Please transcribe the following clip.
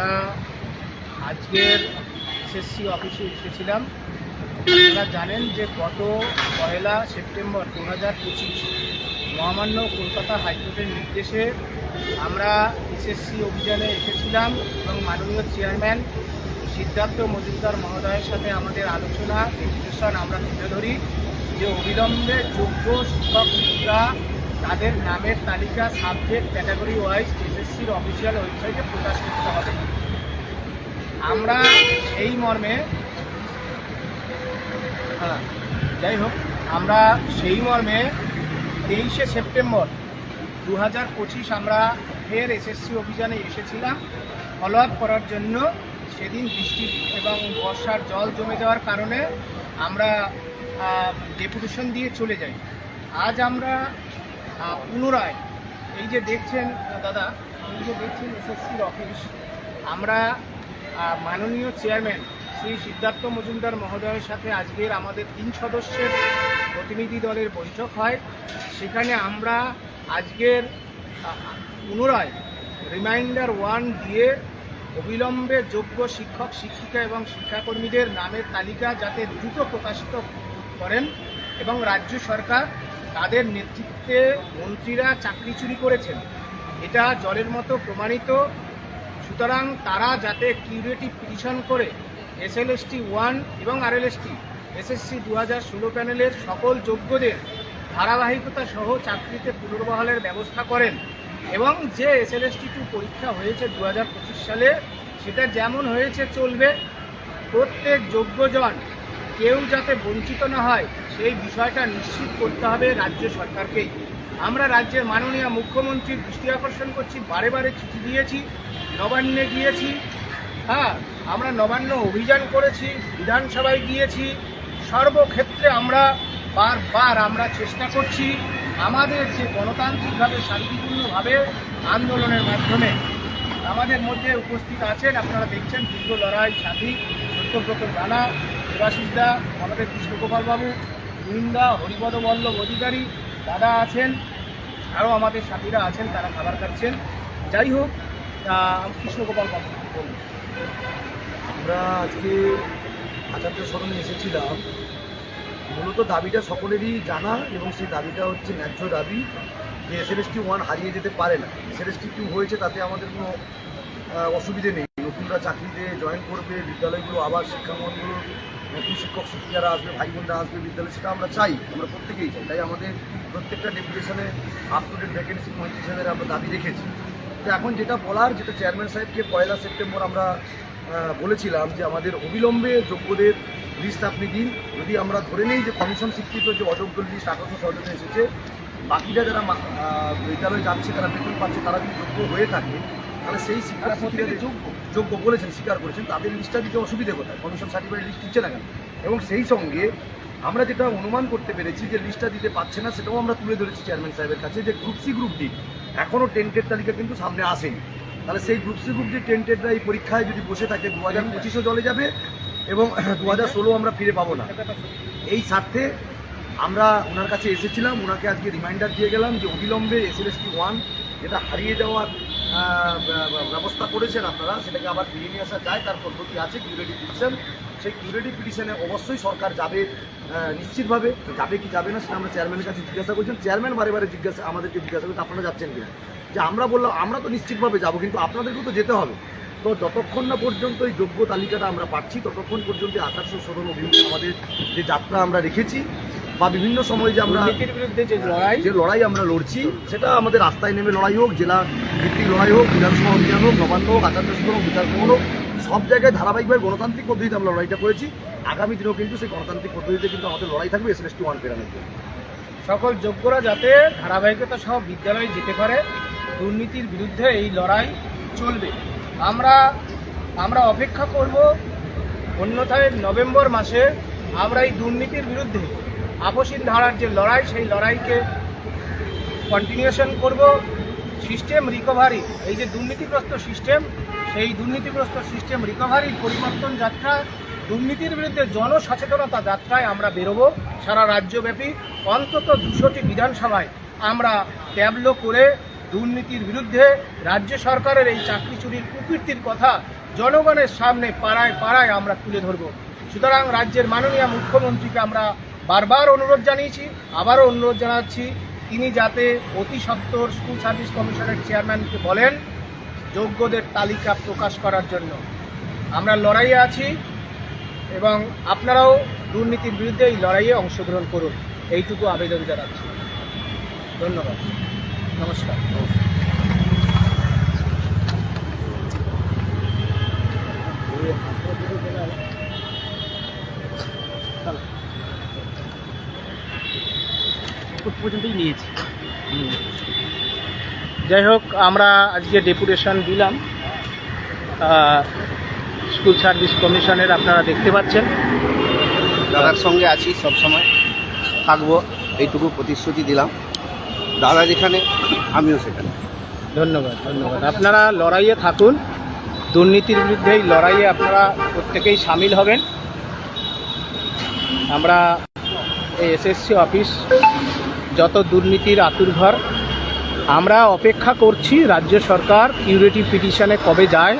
আমরা আজকের এসএসসি অফিসে এসেছিলাম। আপনারা জানেন যে গত পয়লা সেপ্টেম্বর দু হাজার পঁচিশ মহামান্য কলকাতা হাইকোর্টের নির্দেশে আমরা এসএসসি অভিযানে এসেছিলাম এবং মাননীয় চেয়ারম্যান সিদ্ধার্থ মজুমদার মহোদয়ের সাথে আমাদের আলোচনা আমরা তুলে ধরি যে অবিলম্বে যোগ্য শিক্ষক শিক্ষিকা তাদের নামের তালিকা সাবজেক্ট ক্যাটাগরি ওয়াইজ এসএসসির অফিসিয়াল ওয়েবসাইটে প্রকাশ করতে হবে। আমরা সেই মর্মে হ্যাঁ যাই হোক, আমরা সেই মর্মে তেইশে সেপ্টেম্বর দু হাজার পঁচিশ আমরা ফের এসএসসি অভিযানে এসেছিলাম। ফলো আপ করার জন্য সেদিন বৃষ্টি এবং বর্ষার জল জমে যাওয়ার কারণে আমরা ডেপুটেশন দিয়ে চলে যাই। আজ আমরা পুনরায় এই যে দেখছেন, দাদা, এই যে দেখছেন এসএসসির অফিস, আমরা মাননীয় চেয়ারম্যান শ্রী সিদ্ধার্থ মজুমদার মহোদয়ের সাথে আজকের আমাদের তিন সদস্যের প্রতিনিধি দলের বৈঠক হয়। সেখানে আমরা আজকের পুনরায় রিমাইন্ডার ওয়ান দিয়ে অবিলম্বে যোগ্য শিক্ষক, শিক্ষিকা এবং শিক্ষাকর্মীদের নামের তালিকা যাতে দ্রুত প্রকাশিত করেন। এবং রাজ্য সরকার তাদের নেতৃত্বে মন্ত্রীরা চাকরি চুরি করেছেন। এটা জলের মতো প্রমাণিত। সুতরাং তারা যাতে কিউরেটিভ পিটিশন করে, এসএলএসটি ওয়ান এবং আরএলএসটি, এসএসসি দু হাজার ষোলো প্যানেলের সকল যোগ্যদের ধারাবাহিকতা সহ চাকরিতে পুনর্বহালের ব্যবস্থা করেন এবং যে এসএলএসটি টু পরীক্ষা হয়েছে দু হাজার পঁচিশ সালে, সেটা যেমন হয়েছে চলবে, প্রত্যেক যোগ্যজন কেউ যাতে বঞ্চিত না হয়, সেই বিষয়টা নিশ্চিত করতে হবে রাজ্য সরকারকেই। আমরা রাজ্যের মাননীয় মুখ্যমন্ত্রীর দৃষ্টি আকর্ষণ করছি, বারে বারে চিঠি দিয়েছি, নবান্নে গিয়েছি হ্যাঁ আমরা নবান্ন অভিযান করেছি, বিধানসভায় গিয়েছি, সর্বক্ষেত্রে আমরা বারবার আমরা চেষ্টা করছি আমাদের যে গণতান্ত্রিকভাবে, শান্তিপূর্ণভাবে আন্দোলনের মাধ্যমে। আমাদের মধ্যে উপস্থিত আছেন, আপনারা দেখছেন, দীর্ঘ লড়াই সাথী সত্যব্রত রানা দেবাশিসদা, আমাদের কৃষ্ণগোপাল বাবু বৃন্দা হরিপদ বল্লভ অধিকারী, দাদা আছেন, আরও আমাদের সাথীরা আছেন, তারা খাবার খাচ্ছেন। যাই হোক কৃষ্ণগোপাল বাবু আমরা আজকে আচার্য স্মরণে এসেছিলাম। মূলত দাবিটা সকলেরই জানা এবং সেই দাবিটা হচ্ছে ন্যায্য দাবি যে এসএলএসটি ওয়ান হারিয়ে যেতে পারে না। এসএলএসটি টু হয়েছে, তাতে আমাদের কোনো অসুবিধে নেই। নতুনরা চাকরিতে জয়েন করবে, বিদ্যালয়গুলো আবার শিক্ষাঙ্গনগুলো নতুন শিক্ষক শিক্ষিকারা আসবে ভাই বোনরা আসবে বিদ্যালয়ে, সেটা আমরা চাই, আমরা প্রত্যেকেই চাই। তাই আমাদের প্রত্যেকটা ডেপুটেশনে আপ টু ডেট ভ্যাকেন্সি পঁয়ত্রিশ আমরা দাবি রেখেছি। তো এখন যেটা বলার, যেটা চেয়ারম্যান সাহেবকে পয়লা সেপ্টেম্বর আমরা বলেছিলাম যে আমাদের অবিলম্বে যোগ্যদের লিস্ট আপনি দিন। যদি আমরা ধরে নিই যে কমিশন স্বীকৃত যে অযোগ্য লিস্ট আঠারোশো সদস্য এসেছে বাকিরা যারা বিদ্যালয়ে যাচ্ছে তারা বেতন পাচ্ছে তারা যদি যোগ্য হয়ে থাকে তাহলে সেই শিক্ষা যোগ্য। যোগ্য বলেছেন স্বীকার করেছেন। তাদের লিস্টটা দিতে অসুবিধে কোথায়? কমিশন সার্টিফিকেট লিস্ট দিচ্ছে না কেন? এবং সেই সঙ্গে আমরা যেটা অনুমান করতে পেরেছি যে লিস্টটা দিতে পারছে না সেটাও আমরা তুলে ধরেছি চেয়ারম্যান সাহেবের কাছে যে গ্রুপ সি গ্রুপ ডি এখনও টেন্টের তালিকা কিন্তু সামনে আসেনি। তাহলে সেই গ্রুপ সি গ্রুপ ডি টেন্টেডরা এই পরীক্ষায় যদি বসে থাকে দু হাজার পঁচিশও জলে যাবে এবং দু হাজার ষোলো আমরা ফিরে পাবো না। এই স্বার্থে আমরা ওনার কাছে এসেছিলাম, ওনাকে আজকে রিমাইন্ডার দিয়ে গেলাম যে অবিলম্বে এসএলএসটি ওয়ান যেটা হারিয়ে যাওয়ার ব্যবস্থা করেছেন আপনারা, সেটাকে আবার ফিরিয়ে নিয়ে আসা যায়, তার পদ্ধতি আছে কিউরেটিভ পিটিশন সেই কিউরেটিভ পিটিশনে অবশ্যই সরকার যাবে নিশ্চিতভাবে। যাবে কি যাবে না সেটা আমরা চেয়ারম্যানের কাছে জিজ্ঞাসা করছেন চেয়ারম্যান বারে বারে জিজ্ঞাসা, আমাদেরকে জিজ্ঞাসা করতে আপনারা যাচ্ছেন কিনা? যে আমরা বললাম, আমরা তো নিশ্চিতভাবে যাব, কিন্তু আপনাদেরকেও তো যেতে হবে। তো যতক্ষণ না পর্যন্ত এই যোগ্য তালিকাটা আমরা পাচ্ছি, ততক্ষণ পর্যন্ত আঠারোশো ষোলো অভিযোগ আমাদের যে যাত্রা আমরা রেখেছি বা বিভিন্ন সময় যে আমরা বিরুদ্ধে যে লড়াই যে লড়াই আমরা লড়ছি সেটা আমাদের রাস্তায় নেমে লড়াই হোক জেলা ভিত্তিক লড়াই হোক বিধানসভা অভিযান হোক নবান্ন হোক আচার্য হোক বিকাশ ভবন হোক সব জায়গায় ধারাবাহিকভাবে গণতান্ত্রিক পদ্ধতিতে আমরা লড়াইটা করেছি। আগামী দিনেও কিন্তু সেই গণতান্ত্রিক পদ্ধতিতে কিন্তু আমাদের লড়াই থাকবে এস এস ওয়ান ফেরানোর জন্য। সকল যোগ্যরা যাতে ধারাবাহিকতা সহ বিদ্যালয়ে যেতে পারে দুর্নীতির বিরুদ্ধে এই লড়াই চলবে। আমরা আমরা অপেক্ষা করব অন্যথায় নভেম্বর মাসে আমরা এই দুর্নীতির বিরুদ্ধে আপসীন ধারার যে লড়াই, সেই লড়াইকে কন্টিনিউশন করব। সিস্টেম রিকভারি এই যে দুর্নীতিগ্রস্ত সিস্টেম সেই দুর্নীতিগ্রস্ত সিস্টেম রিকভারির পরিবর্তন যাত্রা, দুর্নীতির বিরুদ্ধে জনসচেতনতা যাত্রায় আমরা বেরোবো সারা রাজ্যব্যাপী। অন্তত দুশোটি বিধানসভায় আমরা ট্যাবলো করে দুর্নীতির বিরুদ্ধে রাজ্য সরকারের এই চাকরি চুরির কুকীর্তির কথা জনগণের সামনে পাড়ায় পাড়ায় আমরা তুলে ধরব। সুতরাং রাজ্যের মাননীয় মুখ্যমন্ত্রীকে আমরা বারবার অনুরোধ জানিয়েছি, আবারও অনুরোধ জানাচ্ছি, তিনি যাতে অতি সত্বর স্কুল সার্ভিস কমিশনের চেয়ারম্যানকে বলেন, যোগ্যদের তালিকা প্রকাশ করার জন্য। আমরা লড়াইয়ে আছি এবং আপনারাও দুর্নীতির বিরুদ্ধে এই লড়াইয়ে অংশগ্রহণ করুন। এইটুকু আবেদন জানাচ্ছি। ধন্যবাদ। নমস্কার। পর্যন্তই নিয়েছি। যাই হোক আমরা আজকে ডেপুটেশন দিলাম। স্কুল সার্ভিস কমিশনের আপনারা দেখতে পাচ্ছেন। দাদার সঙ্গে আছি সব সময় থাকব এইটুকু প্রতিশ্রুতি দিলাম। দাদা যেখানে আমিও সেখানে। ধন্যবাদ ধন্যবাদ। আপনারা লড়াইয়ে থাকুন। দুর্নীতির বিরুদ্ধে এই লড়াইয়ে আপনারা প্রত্যেকেই সামিল হবেন। আমরা এই এসএসসি অফিস যত দুর্নীতির আতুরঘর আমরা অপেক্ষা করছি রাজ্য সরকার কিউরেটিভ পিটিশানে কবে যায়।